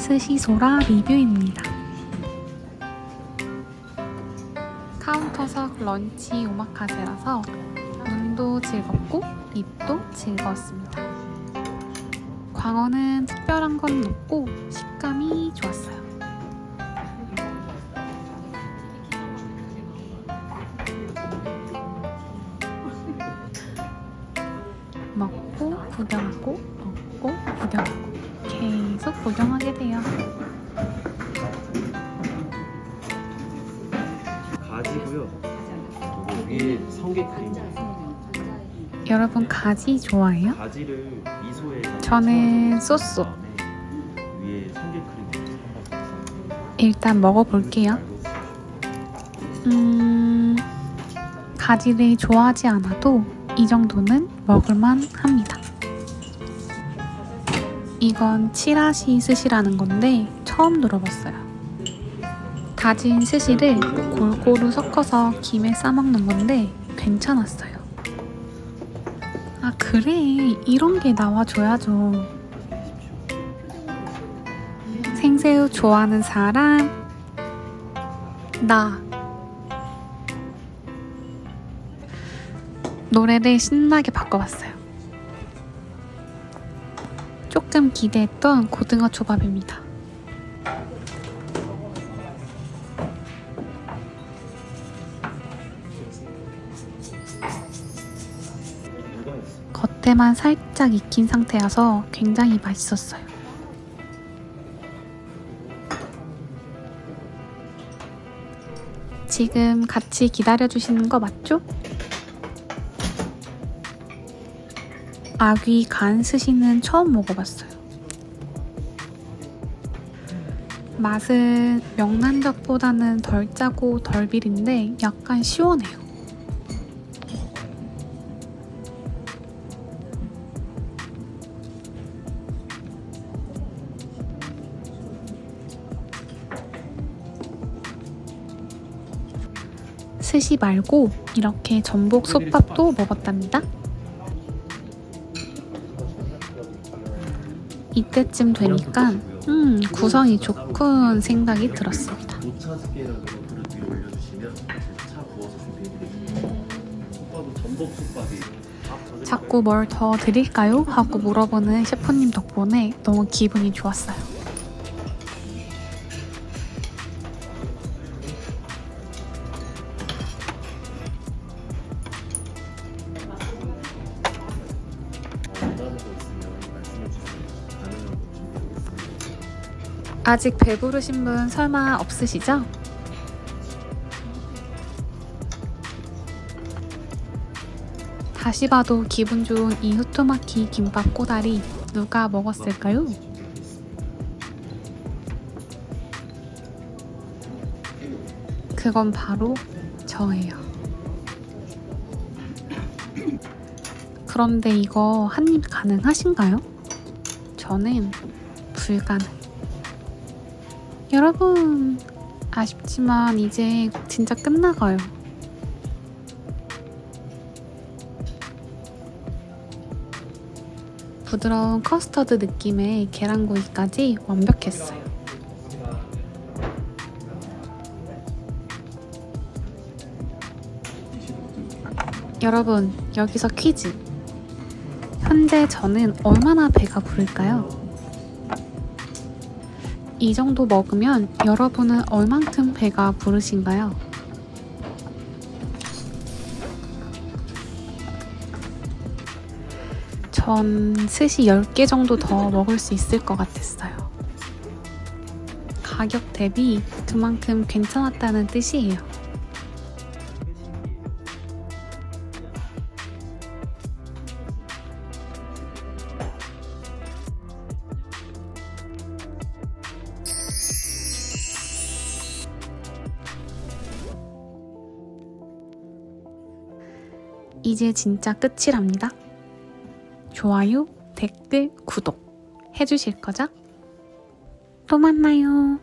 스시소라 리뷰입니다. 카운터석 런치 오마카세라서 눈도 즐겁고 입도 즐거웠습니다. 광어는 특별한 건 없고 식감이 좋았어요. 먹고 구경하고 먹고 구경하고 계속 구경하게 돼요. 가지고요. 그리고 위에 성게 크림. 여러분 가지 좋아해요? 가지를 미소에 저는 소스. 위에 성게 크림. 일단 먹어볼게요. 음, 가지를 좋아하지 않아도 이 정도는 먹을만 합니다. 이건 치라시 스시라는 건데 처음 들어봤어요. 다진 스시를 골고루 섞어서 김에 싸먹는 건데 괜찮았어요. 아, 그래. 이런 게 나와줘야죠. 생새우 좋아하는 사람? 나. 노래를 신나게 바꿔봤어요. 조금 기대했던 고등어 초밥입니다. 겉에만 살짝 익힌 상태여서 굉장히 맛있었어요. 지금 같이 기다려주시는 거 맞죠? 아귀 간 스시는 처음 먹어봤어요. 맛은 명란젓보다는 덜 짜고 덜 비린데 약간 시원해요. 스시 말고 이렇게 전복 솥밥도 먹었답니다. 이때쯤 되니까 음 구성이 좋군 생각이 들었습니다. 자꾸 뭘 더 드릴까요? 하고 물어보는 셰프님 덕분에 너무 기분이 좋았어요. 아직 배부르신 분 설마 없으시죠? 다시 봐도 기분 좋은 이 후토마키 김밥 꼬다리 누가 먹었을까요? 그건 바로 저예요. 그런데 이거 한 입 가능하신가요? 저는 불가능. 여러분, 아쉽지만 이제 진짜 끝나가요. 부드러운 커스터드 느낌의 계란구이까지 완벽했어요. 여러분, 여기서 퀴즈. 현재 저는 얼마나 배가 부를까요? 이 정도 먹으면 여러분은 얼만큼 배가 부르신가요? 전 스시 10개 정도 더 먹을 수 있을 것 같았어요. 가격 대비 그만큼 괜찮았다는 뜻이에요. 이제 진짜 끝이랍니다. 좋아요, 댓글, 구독 해주실 거죠? 또 만나요.